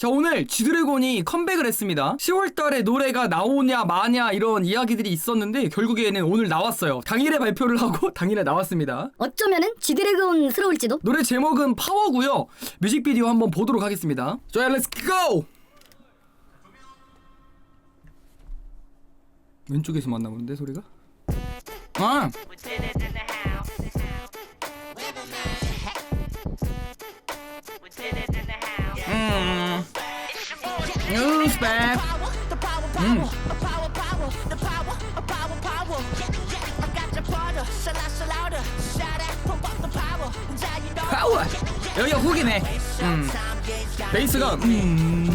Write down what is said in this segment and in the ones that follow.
자 오늘 G드래곤이 컴백을 했습니다 10월달에 노래가 나오냐 마냐 이런 이야기들이 있었는데 결국에는 오늘 나왔어요 당일에 발표를 하고 당일에 나왔습니다 어쩌면은 지드래곤스러울지도 노래 제목은 파워고요 뮤직비디오 한번 보도록 하겠습니다 자 렛츠 고! 왼쪽에서 만나 보는데 소리가? 아! Boy. 뉴스백 음. 파워! 여기가 훅이네 음. 베이스가 음...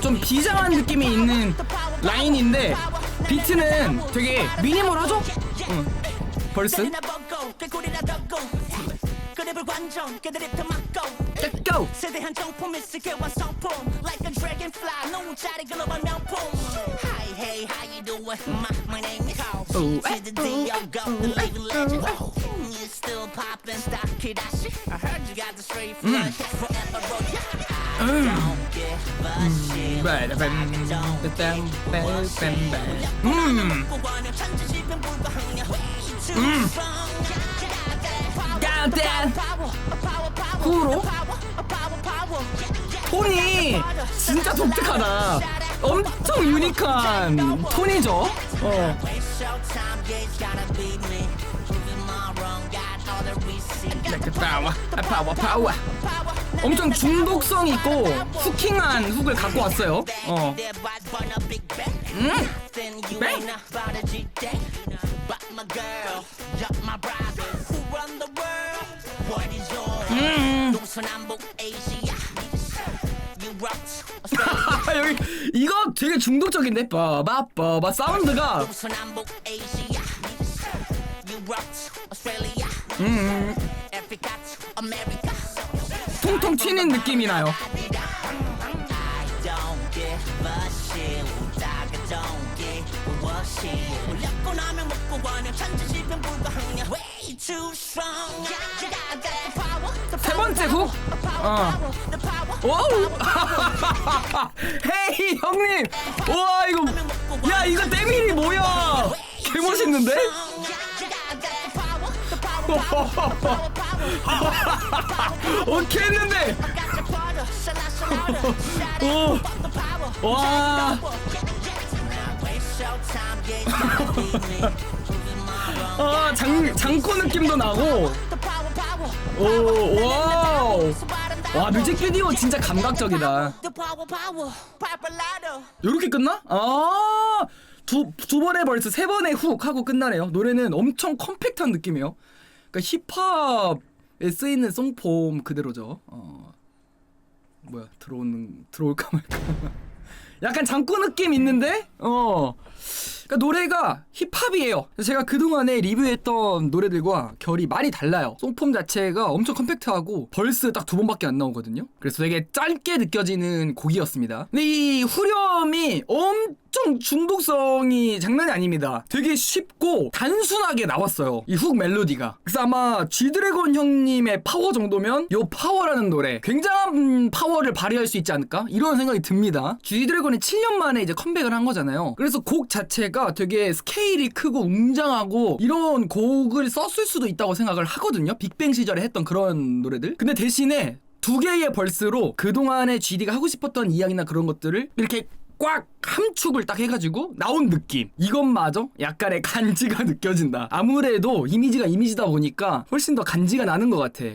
좀 비장한 느낌이 있는 라인인데 비트는 되게 미니멀하죠? 응. 벌스 그립을 관정 깨달이 막고 Let's go! 세대한 정품이 쓰게 완성품 Like a dragonfly 노자리 글로벌 명품 Hi hey how you doing my, my name is Ooh, To the D I go the living legend You still poppin' stock Kidashi I heard you got the straight flush Forever roll Don't give 음. power, power. 톤이 진짜 독특하다 엄청 유니크한 톤이죠 어. 파워 파워 파워 엄청 중독성 있고 후킹한 훅을 갖고 왔어요 어. 음. Nothing 음. 여기 이거 되게 중독적인데 빠바 빠바 사운드가 Asia. Europe, Australia. 음. 통통 튀는 느낌이 나요 나면 먹고 와는 천지 지변. Way too strong. You got 훅 어. 와우 헤이 형님 와 이거 야 이거 때밀이 뭐야 개 멋있는데. 오케이 했는데? 오. 와. 아, 장, 장코 느낌도 나고. 오 와우 와 뮤직비디오 진짜 감각적이다. 요렇게 끝나? 아, 두, 두 번의 벌스, 세 번의 훅 하고 끝나네요. 노래는 엄청 컴팩트한 느낌이에요. 그러니까 힙합에 쓰이는 송폼 그대로죠. 어. 뭐야, 들어오는, 들어올까 말까. 약간 장구 느낌 있는데? 어. 그러니까 노래가 힙합이에요. 제가 그동안에 리뷰했던 노래들과 결이 많이 달라요. 송폼 자체가 엄청 컴팩트하고 벌스 딱 두 번밖에 안 나오거든요. 그래서 되게 짧게 느껴지는 곡이었습니다. 근데 이 후렴이 엄청 중독성이 장난이 아닙니다. 되게 쉽고 단순하게 나왔어요. 이 훅 멜로디가. 그래서 아마 G드래곤 형님의 파워 정도면 요 파워라는 노래 굉장한 파워를 발휘할 수 있지 않을까? 이런 생각이 듭니다. G드래곤이 7년 만에 이제 컴백을 한 거잖아요. 그래서 곡 자체가 되게 스케일이 크고 웅장하고 이런 곡을 썼을 수도 있다고 생각을 하거든요. 빅뱅 시절에 했던 그런 노래들. 근데 대신에 두 개의 벌스로 그동안에 GD가 하고 싶었던 이야기나 그런 것들을 이렇게 꽉 함축을 딱 해가지고 나온 느낌. 이것마저 약간의 간지가 느껴진다. 아무래도 이미지가 이미지다 보니까 훨씬 더 간지가 나는 것 같아